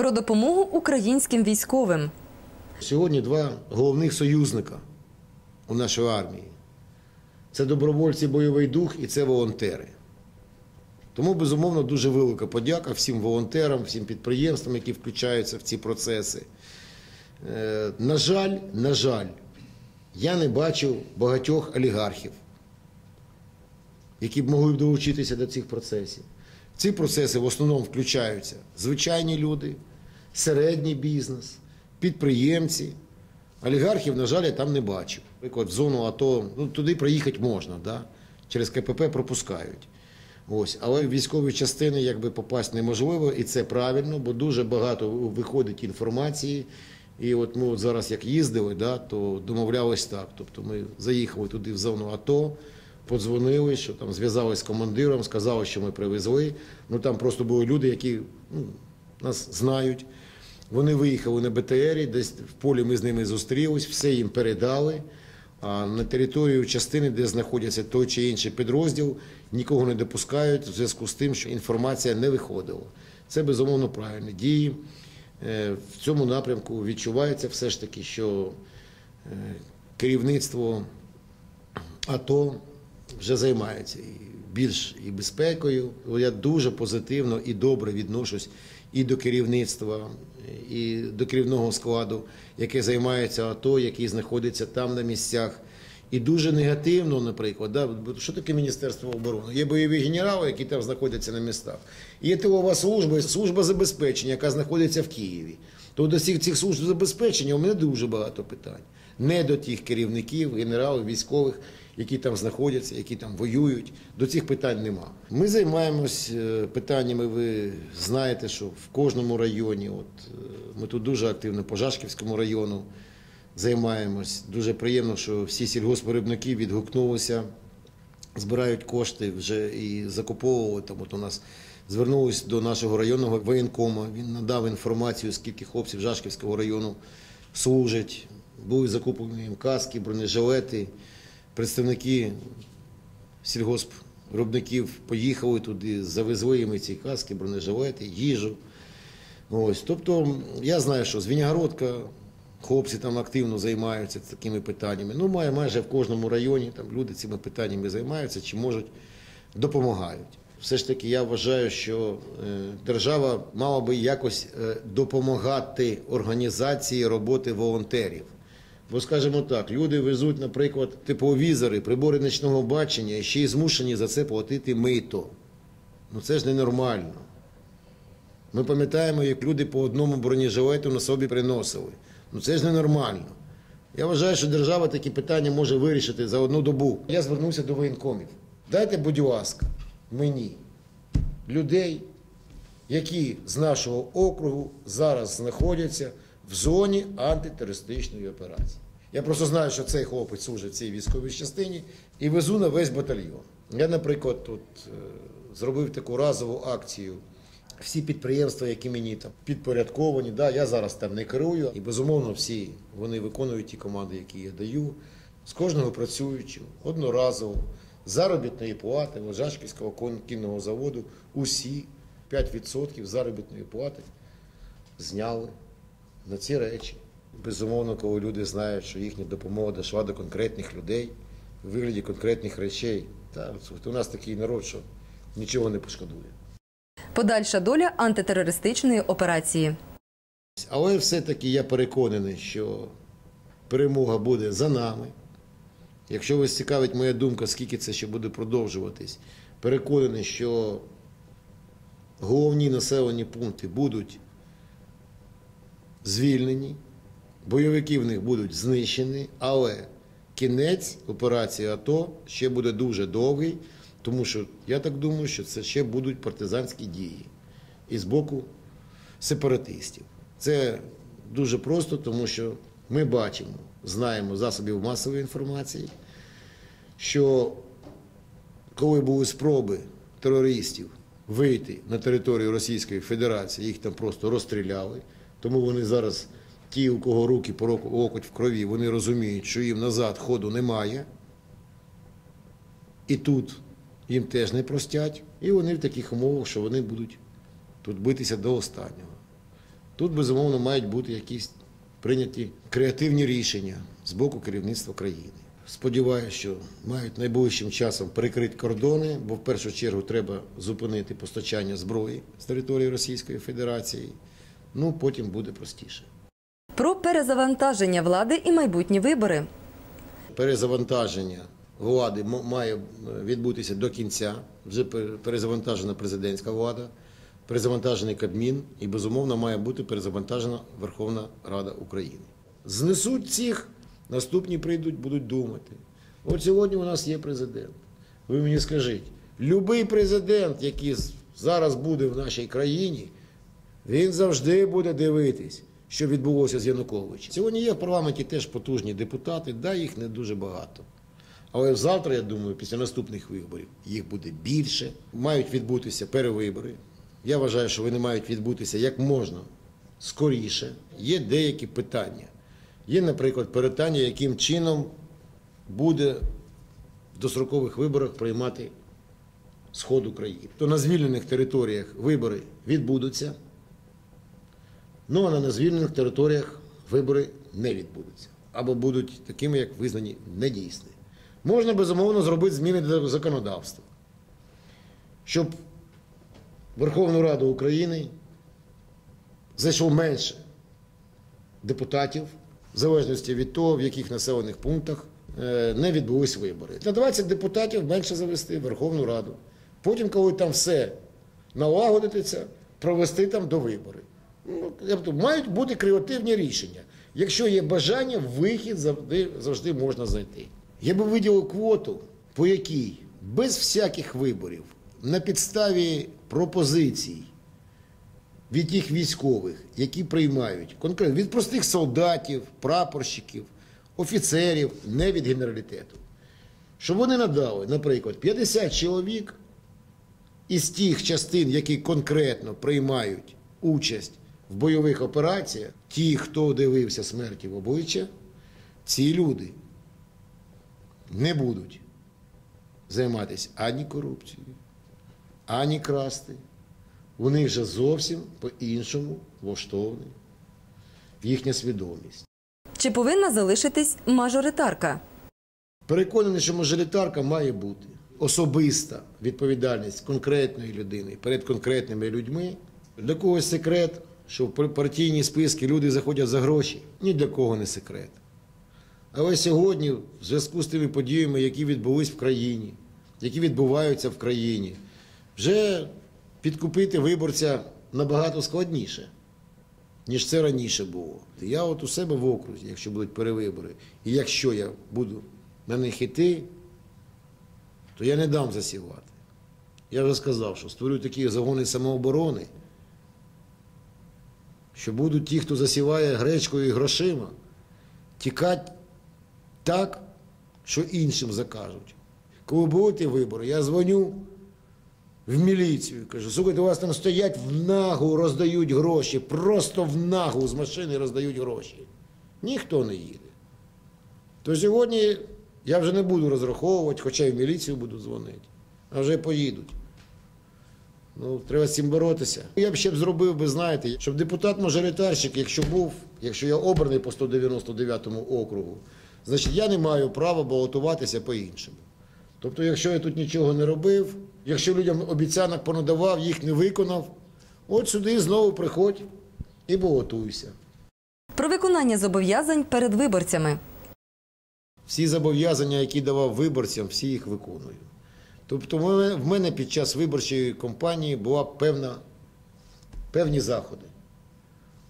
про допомогу українським військовим. Сьогодні два головних союзника у нашій армії це добровольці бойовий дух і це волонтери. Тому, безумовно, дуже велика подяка всім волонтерам, всім підприємствам, які включаються в ці процеси. Е, на жаль, на жаль, я не бачив багатьох олігархів, які б могли б долучитися до цих процесів. Ці процеси в основному включаються звичайні люди, середній бізнес, підприємці. Олігархів, на жаль, я там не бачив. Наприклад, в зону АТО ну, туди проїхати можна, да? через КПП пропускають. Ось. Але в військові частини якби попасти неможливо, і це правильно, бо дуже багато виходить інформації. І от ми от зараз як їздили, да, то домовлялись так. Тобто ми заїхали туди в зону АТО, подзвонили, що там зв'язалися з командиром, сказали, що ми привезли. Ну там просто були люди, які ну, нас знають. Вони виїхали на БТРі, десь в полі ми з ними зустрілись, все їм передали. А на територію частини, де знаходиться той чи інший підрозділ, нікого не допускають в зв'язку з тим, що інформація не виходила. Це безумовно правильні дії. Е, В цьому напрямку відчувається все ж таки, що е, керівництво АТО вже займається більш і безпекою. Я дуже позитивно і добре відношусь і до керівництва, і до керівного складу, яке займається АТО, який знаходиться там на місцях. І дуже негативно, наприклад, да, що таке Міністерство оборони? Є бойові генерали, які там знаходяться на містах. Є тилова служба, служба забезпечення, яка знаходиться в Києві. То до всіх цих служб забезпечення у мене дуже багато питань. Не до тих керівників, генералів, військових, які там знаходяться, які там воюють. До цих питань нема. Ми займаємось е, питаннями. Ви знаєте, що в кожному районі, от е, ми тут дуже активно по Жашківському району займаємось. Дуже приємно, що всі сільгоспвиробники відгукнулися, збирають кошти вже і закуповували. Там от у нас звернулись до нашого районного воєнкома. Він надав інформацію, скільки хлопців Жашківського району служать. Були закуплені їм каски, бронежилети. Представники сільгоспвиробників поїхали туди, завезли їм ці каски, бронежилети, їжу. Ось, тобто я знаю, що Звінягородка, хлопці там активно займаються такими питаннями. Ну, має майже в кожному районі там люди цими питаннями займаються чи можуть допомагають. Все ж таки, я вважаю, що е, держава мала би якось е, допомагати організації роботи волонтерів. Бо, скажімо так, люди везуть, наприклад, тепловізори, прибори нічного бачення і ще й змушені за це платити мито. Ну це ж ненормально. Ми пам'ятаємо, як люди по одному бронежилету на собі приносили. Ну це ж ненормально. Я вважаю, що держава такі питання може вирішити за одну добу. Я звернувся до воєнкомів. Дайте, будь ласка, мені людей, які з нашого округу зараз знаходяться в зоні антитерористичної операції. Я просто знаю, що цей хлопець служить в цій військовій частині і везу на весь батальйон. Я, наприклад, тут е, зробив таку разову акцію. Всі підприємства, які мені там підпорядковані, да, я зараз там не керую. І безумовно всі вони виконують ті команди, які я даю. З кожного працюючого, одноразово, заробітної плати Лежашківського кінного заводу, усі 5% заробітної плати зняли на ці речі. Безумовно, коли люди знають, що їхня допомога дійшла до конкретних людей у вигляді конкретних речей. Та, от у нас такий народ, що нічого не пошкодує. Подальша доля антитерористичної операції. Але все-таки я переконаний, що перемога буде за нами. Якщо вас цікавить моя думка, скільки це ще буде продовжуватись, переконаний, що головні населені пункти будуть звільнені, бойовики в них будуть знищені, але кінець операції АТО ще буде дуже довгий, тому що я так думаю, що це ще будуть партизанські дії і з боку сепаратистів. Це дуже просто, тому що ми бачимо, знаємо засобів масової інформації, що коли були спроби терористів вийти на територію Російської Федерації, їх там просто розстріляли. Тому вони зараз, ті, у кого руки по року в крові, вони розуміють, що їм назад ходу немає. І тут їм теж не простять. І вони в таких умовах, що вони будуть тут битися до останнього. Тут, безумовно, мають бути якісь прийняті креативні рішення з боку керівництва країни. Сподіваюся, що мають найближчим часом перекрити кордони, бо в першу чергу треба зупинити постачання зброї з території Російської Федерації. Ну, потім буде простіше. Про перезавантаження влади і майбутні вибори. Перезавантаження влади має е, відбутися до кінця. Вже перезавантажена президентська влада, перезавантажений Кабмін і, безумовно, має бути перезавантажена Верховна Рада України. Знесуть цих, наступні прийдуть, будуть думати. От сьогодні у нас є президент. Ви мені скажіть, любий президент, який зараз буде в нашій країні, він завжди буде дивитись, що відбулося з Януковичем. Сьогодні є в парламенті теж потужні депутати, да, їх не дуже багато. Але завтра, я думаю, після наступних виборів їх буде більше. Мають відбутися перевибори. Я вважаю, що вони мають відбутися як можна скоріше. Є деякі питання. Є, наприклад, питання, яким чином буде в дострокових виборах приймати сход України. То на звільнених територіях вибори відбудуться. Ну а на незвільнених територіях вибори не відбудуться. Або будуть такими, як визнані недійсні. Можна, безумовно, зробити зміни до законодавства, щоб Верховну Раду України зайшло менше депутатів, в залежності від того, в яких населених пунктах е, не відбулись вибори. На 20 депутатів менше завести Верховну Раду. Потім, коли там все налагодиться, провести там до виборів. Ну, тобто мають бути креативні рішення. Якщо є бажання, вихід завжди, завжди можна знайти. Я би виділив квоту, по якій без всяких виборів, на підставі пропозицій від тих військових, які приймають конкретно від простих солдатів, прапорщиків, офіцерів, не від генералітету. Щоб вони надали, наприклад, 50 чоловік із тих частин, які конкретно приймають участь в бойових операціях, ті, хто дивився смерті в обличчя, ці люди не будуть займатися ані корупцією, ані красти. У них же зовсім по-іншому влаштований їхня свідомість. Чи повинна залишитись мажоритарка? Переконаний, що мажоритарка має бути особиста відповідальність конкретної людини перед конкретними людьми. Для когось секрет, що в партійні списки люди заходять за гроші. Ні для кого не секрет. Але сьогодні, в зв'язку з тими подіями, які відбулись в країні, які відбуваються в країні, вже підкупити виборця набагато складніше, ніж це раніше було. Я от у себе в окрузі, якщо будуть перевибори, і якщо я буду на них іти, то я не дам засівати. Я вже сказав, що створю такі загони самооборони, що будуть ті, хто засіває гречкою і грошима, тікати так, що іншим закажуть. Коли будуть вибори, я дзвоню в міліцію, кажу, слухайте, у вас там стоять в нагу, роздають гроші, просто в нагу з машини роздають гроші. Ніхто не їде. То сьогодні я вже не буду розраховувати, хоча й в міліцію буду дзвонити, а вже поїдуть. Ну, треба з цим боротися. Я б ще б зробив би, знаєте, щоб депутат-мажоритарщик, якщо був, якщо я обраний по 199 округу, значить я не маю права балотуватися по-іншому. Тобто, якщо я тут нічого не робив, якщо людям обіцянок понадавав, їх не виконав, от сюди знову приходь і балотуйся. Про виконання зобов'язань перед виборцями. Всі зобов'язання, які давав виборцям, всі їх виконую. Тобто в мене- під час виборчої кампанії була певні заходи.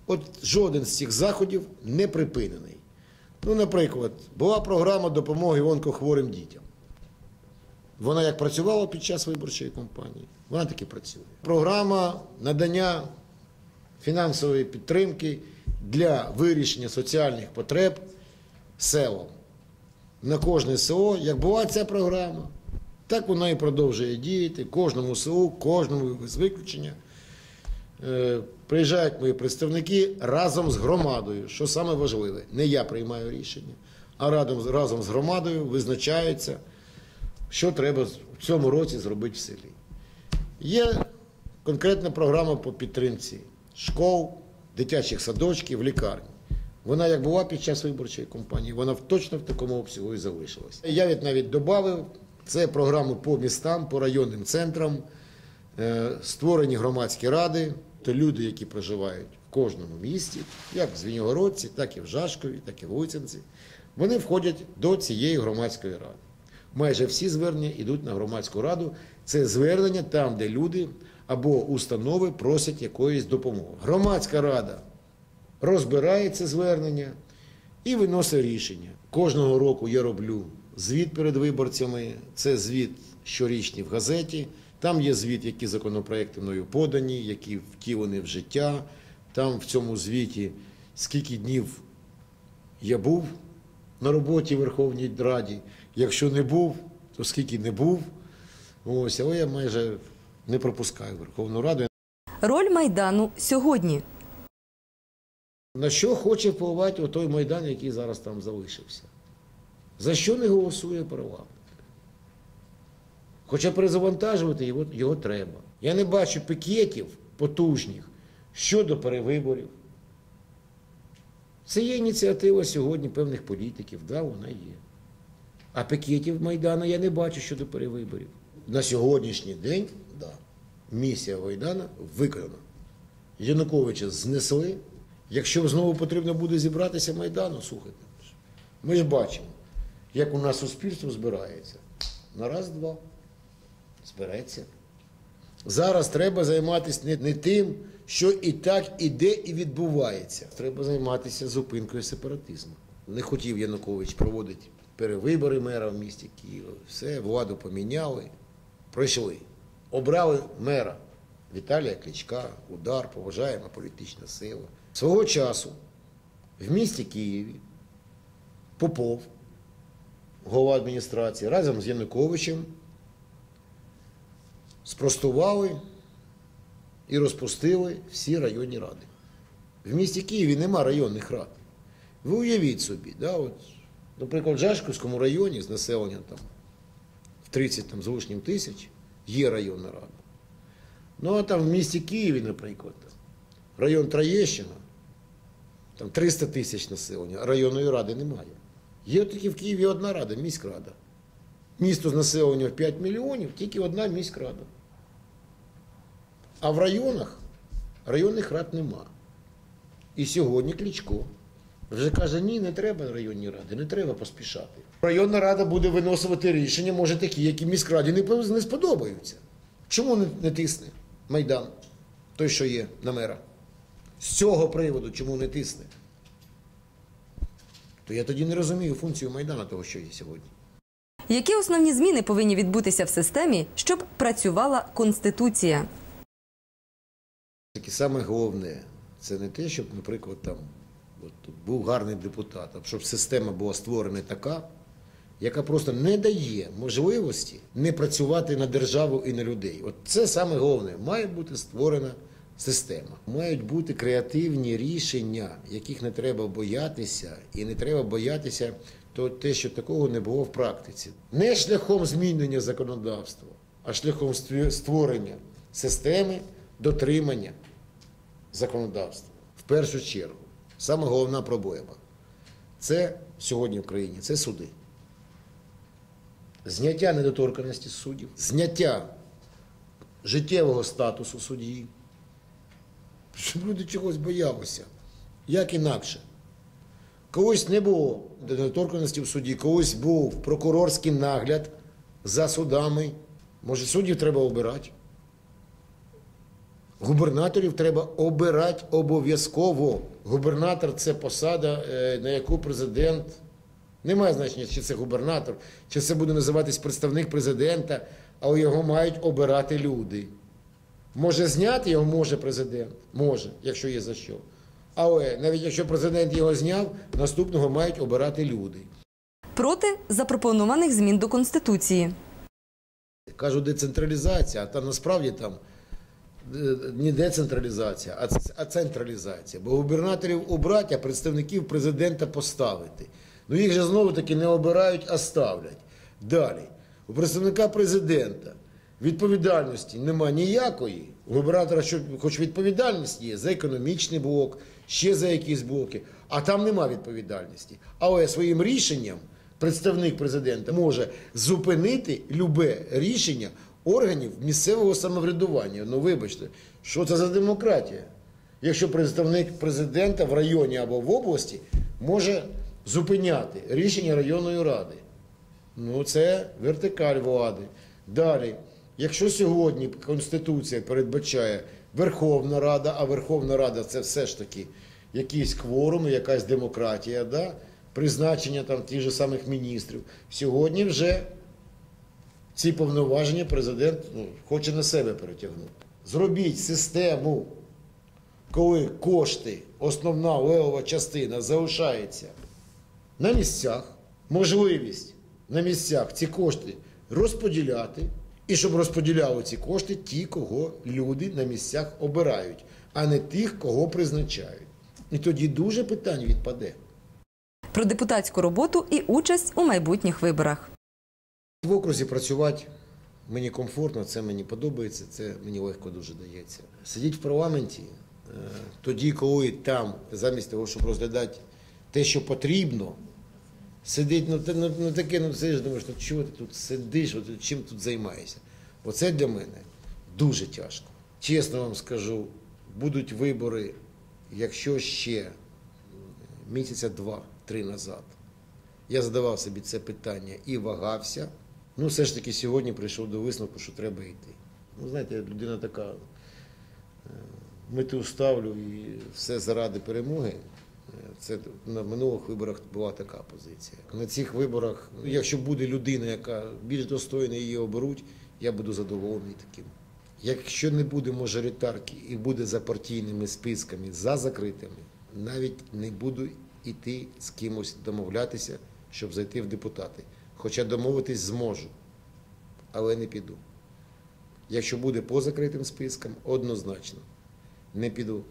От жоден з цих заходів не припинений. Ну, наприклад, була програма допомоги онкохворим дітям. Вона як працювала під час виборчої кампанії, вона так і працює. Програма надання фінансової підтримки для вирішення соціальних потреб селом на кожне село, як була ця програма, так вона і продовжує діяти. Кожному селу, кожному без виключення. Е, Приїжджають мої представники разом з громадою, що саме важливе. Не я приймаю рішення, а разом, разом з громадою визначається, що треба в цьому році зробити в селі. Є конкретна програма по підтримці школ, дитячих садочків, лікарні. Вона як була під час виборчої кампанії, вона точно в такому обсягу і залишилася. Я від навіть додав, це програми по містам, по районним центрам, е, створені громадські ради, то люди, які проживають в кожному місті, як в Звінігородці, так і в Жашкові, так і в Луцянці, вони входять до цієї громадської ради. Майже всі звернення йдуть на громадську раду. Це звернення там, де люди або установи просять якоїсь допомоги. Громадська рада розбирає це звернення і виносить рішення. Кожного року я роблю звіт перед виборцями. Це звіт щорічний в газеті. Там є звіт, які законопроекти мною подані, які втілені в життя. Там в цьому звіті скільки днів я був на роботі в Верховній Раді. Якщо не був, то скільки не був. Ось, але я майже не пропускаю Верховну Раду. Роль майдану сьогодні. На що хоче впливати той майдан, який зараз там залишився? За що не голосує парламент? Хоча перезавантажувати його, його треба. Я не бачу пікетів потужних щодо перевиборів. Це є ініціатива сьогодні певних політиків, да, вона є. А пікетів Майдану я не бачу щодо перевиборів. На сьогоднішній день, да, місія Майдана виконана. Януковича знесли. Якщо знову потрібно буде зібратися Майдану, слухайте. Ми ж бачимо, як у нас суспільство збирається. На раз-два. Збереться. Зараз треба займатися не, не тим, що і так іде і відбувається. Треба займатися зупинкою сепаратизму. Не хотів Янукович проводити перевибори мера в місті Києва. Все, владу поміняли, пройшли. Обрали мера Віталія Кличка, удар, поважаємо політична сила. Свого часу в місті Києві Попов, голова адміністрації, разом з Януковичем спростували і розпустили всі районні ради. В місті Києві нема районних рад. Ви уявіть собі, да, от, наприклад, в Жашківському районі з населенням там, в 30 там, з лишнім тисяч є районна рада. Ну, а там в місті Києві, наприклад, район Троєщина, там 300 тисяч населення, районної ради немає. Є тільки в Києві одна рада, міськрада. Місто з населенням в 5 мільйонів, тільки одна міськрада. А в районах районних рад нема. І сьогодні Кличко вже каже, ні, не треба районні ради, не треба поспішати. Районна рада буде виносити рішення, може такі, які міськраді не, сподобаються. Чому не тисне Майдан, той, що є на мера? З цього приводу, чому не тисне? То я тоді не розумію функцію Майдану того, що є сьогодні. Які основні зміни повинні відбутися в системі, щоб працювала конституція? Таке саме головне, це не те, щоб, наприклад, там от, був гарний депутат, а щоб система була створена така, яка просто не дає можливості не працювати на державу і на людей. От це саме головне. Має бути створена система. Мають бути креативні рішення, яких не треба боятися, і не треба боятися то те, що такого не було в практиці. Не шляхом змінення законодавства, а шляхом створення системи дотримання законодавства. В першу чергу, саме головна проблема це сьогодні в країні це суди. Зняття недоторканості суддів, зняття життєвого статусу судді, щоб люди чогось боялися. Як інакше? Колись не було недоторканості в суді, колись був прокурорський нагляд за судами. Може, суддів треба обирати? Губернаторів треба обирати обов'язково. Губернатор це посада, е, на яку президент не має значення, чи це губернатор, чи це буде називатись представник президента, але його мають обирати люди. Може зняти його може президент, може, якщо є за що. Але навіть якщо президент його зняв, наступного мають обирати люди. Проти запропонованих змін до конституції. Кажу децентралізація, а там насправді там е, не децентралізація, а а централізація. Бо губернаторів обрати, а представників президента поставити. Ну їх же знову таки не обирають, а ставлять. Далі. У представника президента Відповідальності нема ніякої. У губернатора що, хоч відповідальність є за економічний блок, ще за якісь блоки, а там нема відповідальності. Але своїм рішенням представник президента може зупинити любе рішення органів місцевого самоврядування. Ну вибачте, що це за демократія? Якщо представник президента в районі або в області може зупиняти рішення районної ради. Ну, це вертикаль влади. Далі, якщо сьогодні Конституція передбачає Верховна Рада, а Верховна Рада це все ж таки якийсь кворум, якась демократія, да? призначення там тих же самих міністрів. Сьогодні вже ці повноваження президент ну, хоче на себе перетягнути. Зробіть систему, коли кошти, основна левова частина залишається на місцях, можливість на місцях ці кошти розподіляти, і щоб розподіляли ці кошти ті, кого люди на місцях обирають, а не тих, кого призначають. І тоді дуже питань відпаде. Про депутатську роботу і участь у майбутніх виборах. В окрузі працювати мені комфортно, це мені подобається, це мені легко дуже дається. Сидіть в парламенті е, тоді, коли там, замість того, щоб розглядати те, що потрібно, сидить, ну, те- ну, ну таке, ну сидиш, думаєш, ну чого ти тут сидиш, от, чим тут займаєшся? Оце для мене дуже тяжко. Чесно вам скажу, будуть вибори, якщо ще місяця два-три назад. Я задавав собі це питання і вагався. Ну, все ж таки, сьогодні прийшов до висновку, що треба йти. Ну, знаєте, людина така, е, мету ставлю і все заради перемоги. Це на минулих виборах була така позиція. На цих виборах, ну, якщо буде людина, яка більш достойна її оберуть, я буду задоволений таким. Якщо не буде мажоритарки і буде за партійними списками, за закритими, навіть не буду йти з кимось домовлятися, щоб зайти в депутати. Хоча домовитись зможу, але не піду. Якщо буде по закритим спискам, однозначно не піду.